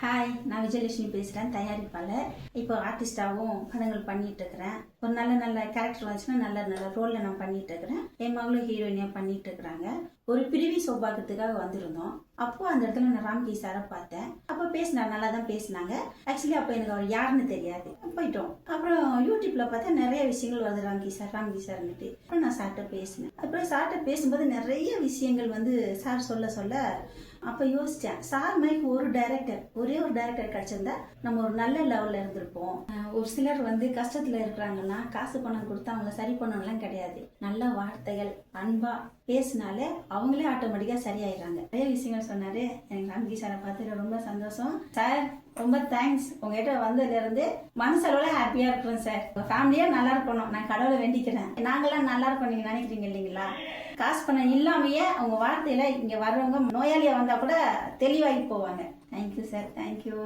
Hi நான் விஜயலட்சுமி பேசுகிறேன் தயாரிப்பாளர். இப்போ ஆர்டிஸ்டாகவும் படங்கள் பண்ணிட்டு இருக்கிறேன் ஒரு நல்ல நல்ல கேரக்டர் வந்துச்சுன்னா நல்ல நல்ல ரோலில் நான் பண்ணிட்டு இருக்கிறேன் என் மகளும் ஹீரோயினியாக பண்ணிட்டு இருக்கிறாங்க ஒரு பிரிவி சௌபாகத்துக்காக வந்திருந்தோம். அப்போ அந்த இடத்துல நான் ராம்கி சாரை பார்த்தேன். அப்போ பேசினார் நல்லா தான் பேசினாங்க. ஆக்சுவலி அப்போ எனக்கு அவர் யாருன்னு தெரியாது. போயிட்டோம். அப்புறம் யூடியூப்ல பார்த்தா நிறைய விஷயங்கள் வருது ராம்கி சார் ராம்கி சார்னுட்டு அப்புறம் நான் சார்கிட்ட பேசினேன். அப்புறம் சார்கிட்ட பேசும்போது நிறைய விஷயங்கள் வந்து சார் சொல்ல சொல்ல அப்போ யோசித்தேன் சார் மைக் ஒரு டைரக்டர் ஒரு ஒரு டைரக்டர் கிடைச்சிருந்தா நம்ம ஒரு நல்ல லெவலில் இருந்திருப்போம். ஒரு சிலர் வந்து கஷ்டத்தில் இருக்கிறாங்கன்னா காசு பணம் கொடுத்து அவங்கள சரி பண்ணணும்லாம் கிடையாது. நல்ல வார்த்தைகள் அன்பா பேசினாலே அவங்களே ஆட்டோமேட்டிக்காக சரியாயிடுறாங்க. நிறைய விஷயங்கள் சொன்னாரு. எனக்கு ராம்கி சாரை பார்த்து ரொம்ப சந்தோஷம். சார் ரொம்ப தேங்க்ஸ் உங்ககிட்ட வந்ததுலேருந்து மனசளவில் ஹாப்பியாக இருக்கிறோம் சார் உங்கள் ஃபேமிலியாக நல்லா இருக்கணும். நான் கடவுளை வேண்டிக்கிறேன். நாங்களாம் நல்லா இருக்கோம் நீங்கள் நினைக்கிறீங்க இல்லைங்களா? காசு பணம் இல்லாமையே அவங்க வார்த்தையில இங்கே வர்றவங்க நோயாளியாக வந்தால் கூட தெளிவாகி போவாங்க. Thank you sir thank you